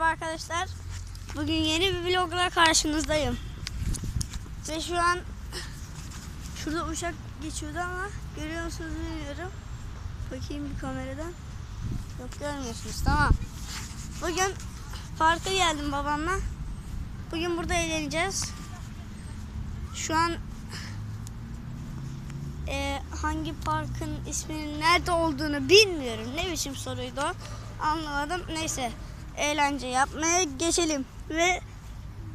Merhaba arkadaşlar. Bugün yeni bir vlogla karşınızdayım. Ve şu an şurada uçak geçiyordu ama görüyor musunuz bilmiyorum. Bakayım bir kameradan. Yok görmüyorsunuz tamam. Bugün parka geldim babamla. Bugün burada eğleneceğiz. Şu an e, hangi parkın isminin nerede olduğunu bilmiyorum. Ne biçim soruydu o? Anlamadım. Neyse eğlence yapmaya geçelim. Ve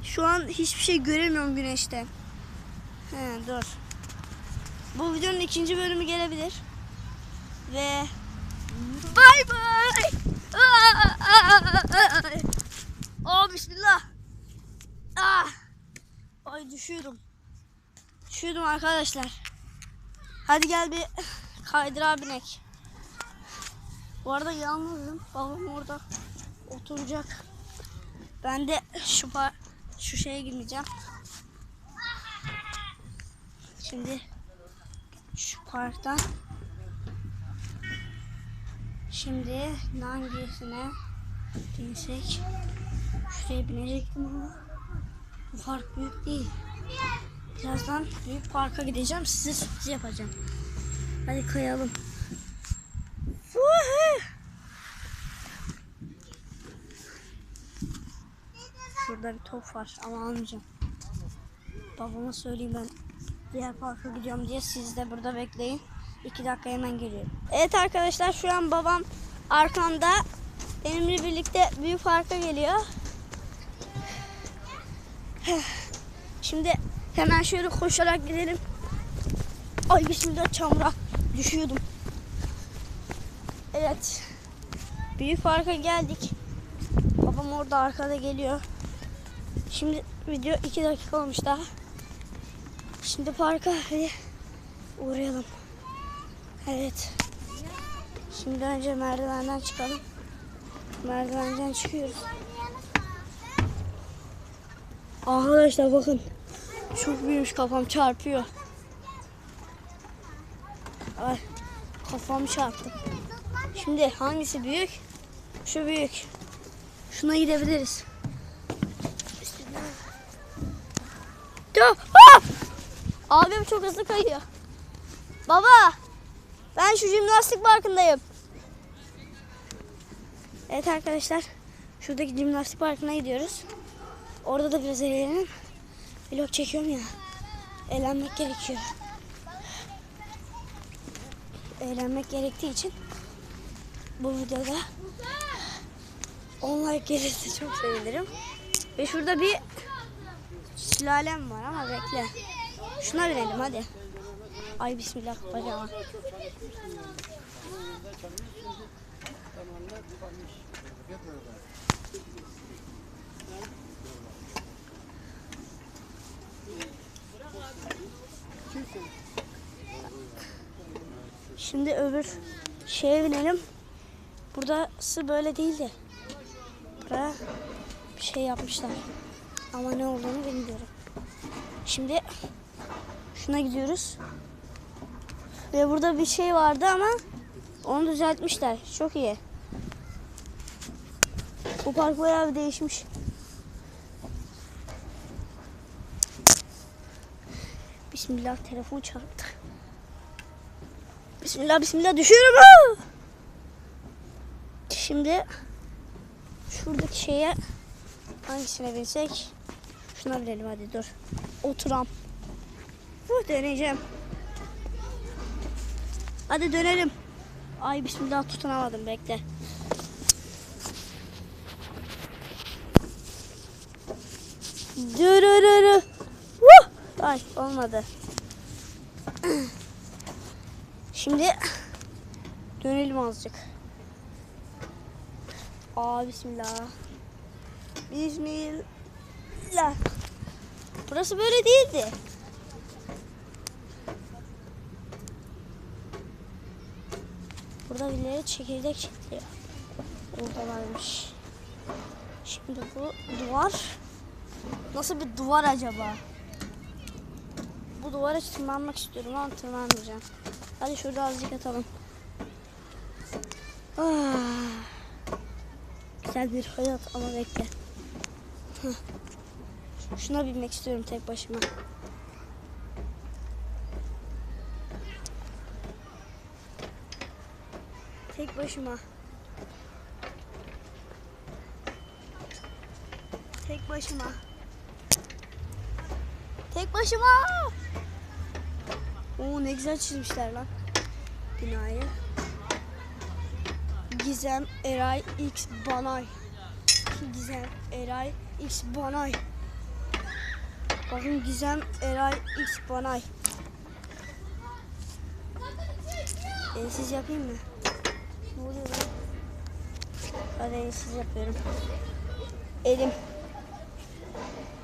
şu an hiçbir şey göremiyorum güneşten. He, dur. Bu videonun ikinci bölümü gelebilir. Ve bay bay. Oh bismillah. Ah. Ay düşüyordum. Düşüyordum arkadaşlar. Hadi gel bir kaydırağa binek. Bu arada yalnızım. Babam orada oturacak. Ben de şu şu şeye girmeyeceğim. Şimdi şu parktan şimdi hangisine binsek şuraya binecektim ama bu park büyük değil. Birazdan büyük parka gideceğim. Size sürpriz yapacağım. Hadi kayalım. Şurada bir top var ama almayacağım. Babama söyleyeyim ben diğer parka gidiyorum diye siz de burada bekleyin. İki dakika hemen geliyorum. Evet arkadaşlar şu an babam arkamda benimle birlikte büyük parka geliyor. Şimdi hemen şöyle koşarak gidelim. Ay bismillah çamura düşüyordum. Evet. Büyük parka geldik. Babam orada arkada geliyor. Şimdi video 2 dakika olmuş daha. Şimdi parka hadi uğrayalım. Evet. Şimdi önce merdivenden çıkalım. Merdivenden çıkıyoruz. Arkadaşlar bakın. Çok büyümüş kafam çarpıyor. Ay kafam çarptı. Şimdi hangisi büyük? Şu büyük. Şuna gidebiliriz. Bismillah. Dur. Ah! Abim çok hızlı kayıyor. Baba. Ben şu jimnastik parkındayım. Evet arkadaşlar. Şuradaki jimnastik parkına gidiyoruz. Orada da biraz eğlenelim. Vlog çekiyorum ya. Eğlenmek gerekiyor. Eğlenmek gerektiği için bu videoda 10 like gelirse çok sevinirim. Ve şurada bir sülalem var ama bekle. Şuna binelim hadi. Ay bismillah bacağıma. Şimdi öbür şeye binelim. Burası böyle değildi. Buraya bir şey yapmışlar. Ama ne olduğunu bilmiyorum. Şimdi şuna gidiyoruz. Ve burada bir şey vardı ama onu düzeltmişler. Çok iyi. Bu park bayağı bir değişmiş. Bismillah telefon çarptı. Bismillah bismillah düşüyorum. Şimdi şuradaki şeye hangisine binsek? Şuna binelim hadi dur. Oturam. Bu deneyeceğim. Hadi dönelim. Ay bismillah tutunamadım bekle. Dürürürü. Vuh! Ay olmadı. Şimdi dönelim azıcık. Aa bismillah. Bismillah. Burası böyle değildi. Burada birileri çekirdek çitliyor. Orada varmış. Şimdi bu duvar. Nasıl bir duvar acaba? Bu duvara tırmanmak istiyorum ama tırmanmayacağım. Hadi şurada azıcık atalım. Ah. güzel bir hayat ama bekle. Şuna binmek istiyorum tek başıma. Tek başıma. Tek başıma. Tek başıma. Oo ne güzel çizmişler lan binayı. Gizem Eray X Banay. Gizem Eray X Banay. Bakın Gizem Eray X Banay. Elsiz yapayım mı? Ne oluyor yapıyorum. Elim.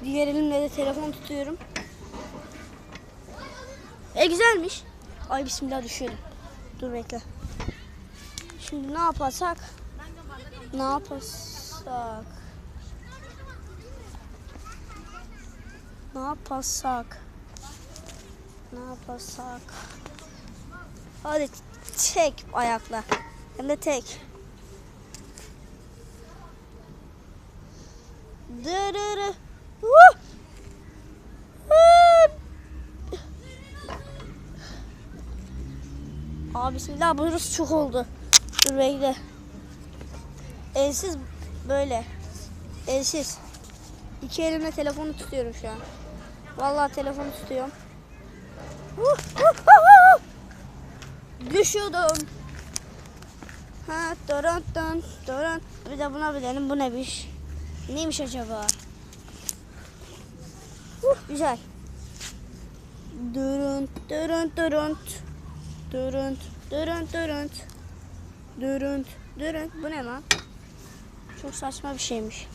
Diğer elimle de telefon tutuyorum. E güzelmiş. Ay bismillah düşüyorum. Dur bekle. Şimdi ne yaparsak? Ne yaparsak? Ne yaparsak? Ne yaparsak? Hadi tek ayakla. Hem de tek. Dırırı. Abi bismillah burası çok oldu. Dur bekle. Elsiz böyle. Elsiz. İki elimle telefonu tutuyorum şu an. Vallahi telefonu tutuyorum. Düşüyordum. Ha, dorant don, dorant. Bir de buna bilelim bu neymiş? Neymiş acaba? Uh, güzel. Durun, durun, durun. Durun, durun, durun. Durun, durun. Bu ne lan? Çok saçma bir şeymiş.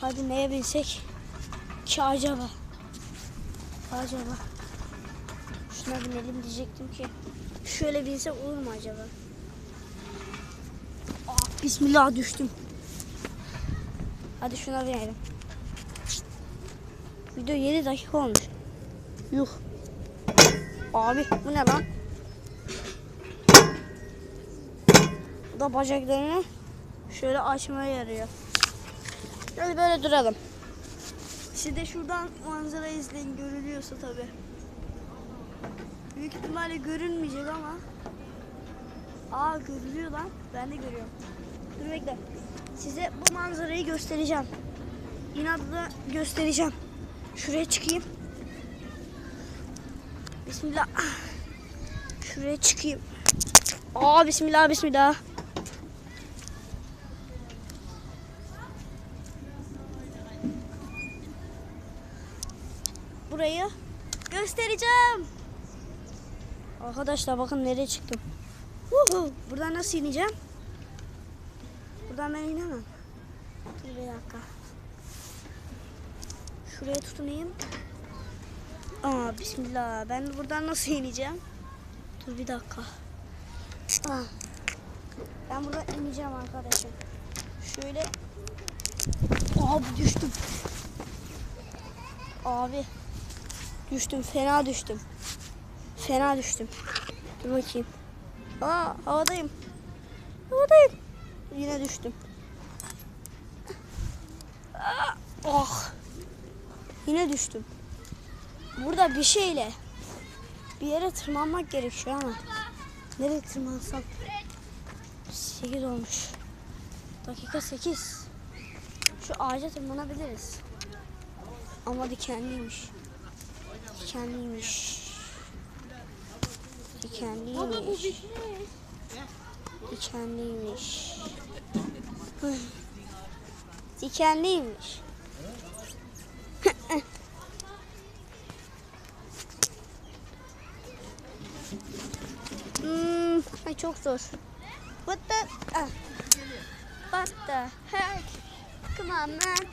Hadi neye binsek ki acaba? Acaba. Şuna binelim diyecektim ki. Şöyle binsek olur mu acaba? Ah, bismillah düştüm. Hadi şuna binelim. Video 7 dakika olmuş. Yuh. Abi bu ne lan? Bu da bacaklarını şöyle açmaya yarıyor. Hadi böyle duralım. Siz de şuradan manzara izleyin görülüyorsa tabi. Büyük ihtimalle görünmeyecek ama. Aa görülüyor lan. Ben de görüyorum. Dur bekle. Size bu manzarayı göstereceğim. İnatla göstereceğim. Şuraya çıkayım. Bismillah. Şuraya çıkayım. Aa bismillah bismillah. Burayı göstereceğim. Arkadaşlar bakın nereye çıktım. Huhu, Buradan nasıl ineceğim? Buradan ben inemem. Dur bir dakika. Şuraya tutunayım. Aa bismillah. Ben buradan nasıl ineceğim? Dur bir dakika. Aa. Ben buradan ineceğim arkadaşım. Şöyle. Abi düştüm. Abi. Düştüm. Fena düştüm. Fena düştüm. Dur bakayım. Aa havadayım. Havadayım. Yine düştüm. Aa, oh. Yine düştüm. Burada bir şeyle bir yere tırmanmak gerekiyor ama nereye tırmansam 8 olmuş. Dakika 8. Şu ağaca tırmanabiliriz. Ama dikenliymiş. Dikenliymiş. Dikenliymiş. Dikenliymiş. Dikenliymiş. Hmm, ay çok zor. What the? Ah. What the heck? Come on man.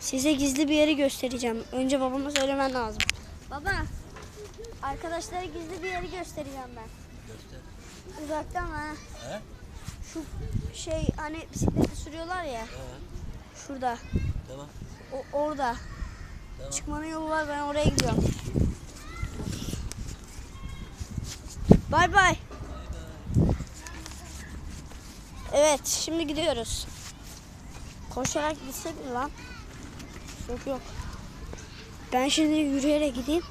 Size gizli bir yeri göstereceğim. Önce babama söylemen lazım. Baba, arkadaşlara gizli bir yeri göstereceğim ben. Uzaktan ha. He? Şu şey hani bisikleti sürüyorlar ya. He. Şurada. Tamam. O orada. Tamam. Çıkmanın yolu var. Ben oraya gidiyorum. Bay bay. Evet şimdi gidiyoruz. Koşarak gitsek mi lan? Yok yok. Ben şimdi yürüyerek gideyim.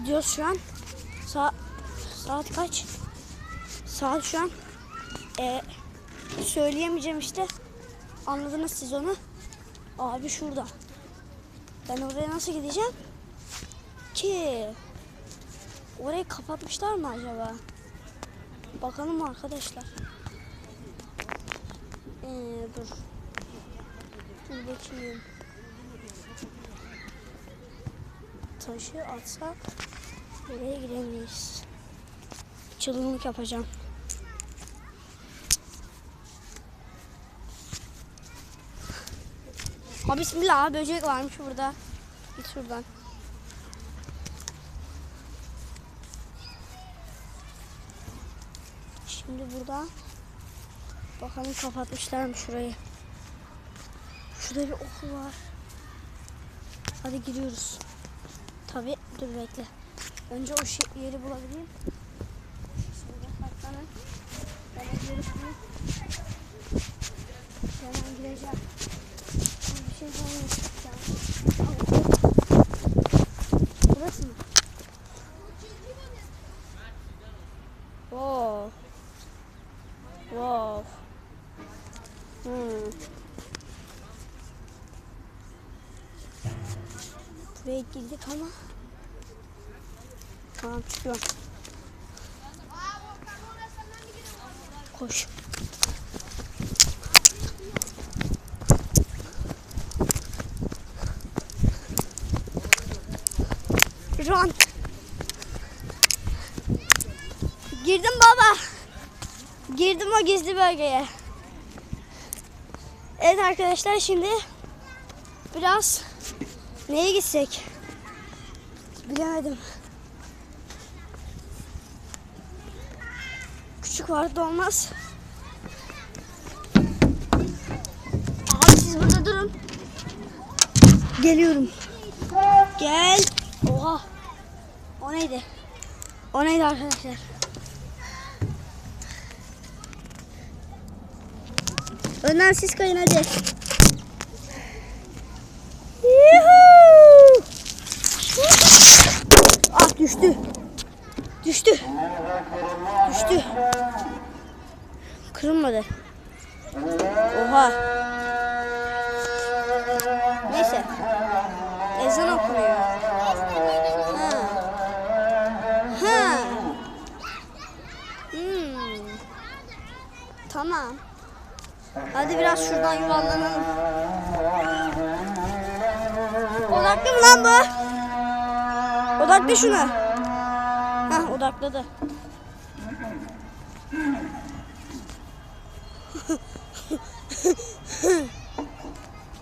Gidiyoruz şu an. Sa saat kaç? Saat şu an. Ee, söyleyemeyeceğim işte. Anladınız siz onu. Abi şurada. Ben oraya nasıl gideceğim? Ki orayı kapatmışlar mı acaba? Bakalım arkadaşlar. Ee, dur. Dur bakayım. Taşı atsak oraya giremeyiz. Çılgınlık yapacağım. Ha bismillah böcek varmış burada. Git şuradan. Şimdi burada bakalım kapatmışlar mı şurayı. Şurada bir okul var. Hadi giriyoruz. Tabi dur bekle. Önce o şey, yeri bulabileyim. Şöyle şey. Burası mı? Wow. Wow. Hmm. Buraya girdik ama Tamam çıkıyorum. Koş. Run. Girdim baba. Girdim o gizli bölgeye. Evet arkadaşlar şimdi biraz neye gitsek? Bilemedim. Küçük vardı olmaz. Abi siz burada durun. Geliyorum. Gel. Oha. O neydi? O neydi arkadaşlar? Önden siz kayın hadi. Yuhuu. Ah düştü. Düştü. Düştü. Kırılmadı. Oha. Neyse. Ezan okunuyor. Ha. Ha. Hmm. Tamam. Hadi biraz şuradan yuvarlanalım. Odaklı mı lan bu? Odaklı şuna. Odakladı.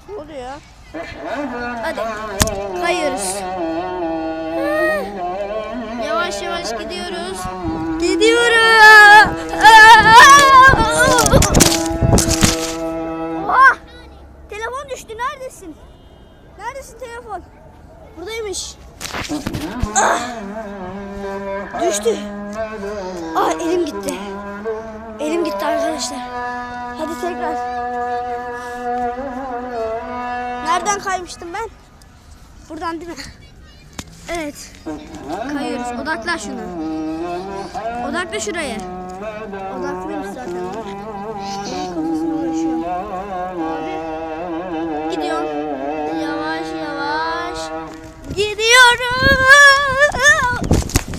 ne oluyor? Hadi kayıyoruz. Yavaş yavaş gidiyoruz. Gidiyorum. Oha! Telefon düştü. Neredesin? Neredesin telefon? Buradaymış. Ah! Düştü. Ah elim gitti. Elim gitti arkadaşlar. Hadi tekrar. Nereden kaymıştım ben? Buradan değil mi? Evet. Kayıyoruz. Odakla şunu. Odakla şuraya. Odaklıymış zaten. Kafasına uğraşıyor. Gidiyorum. Yavaş yavaş. Gidiyorum.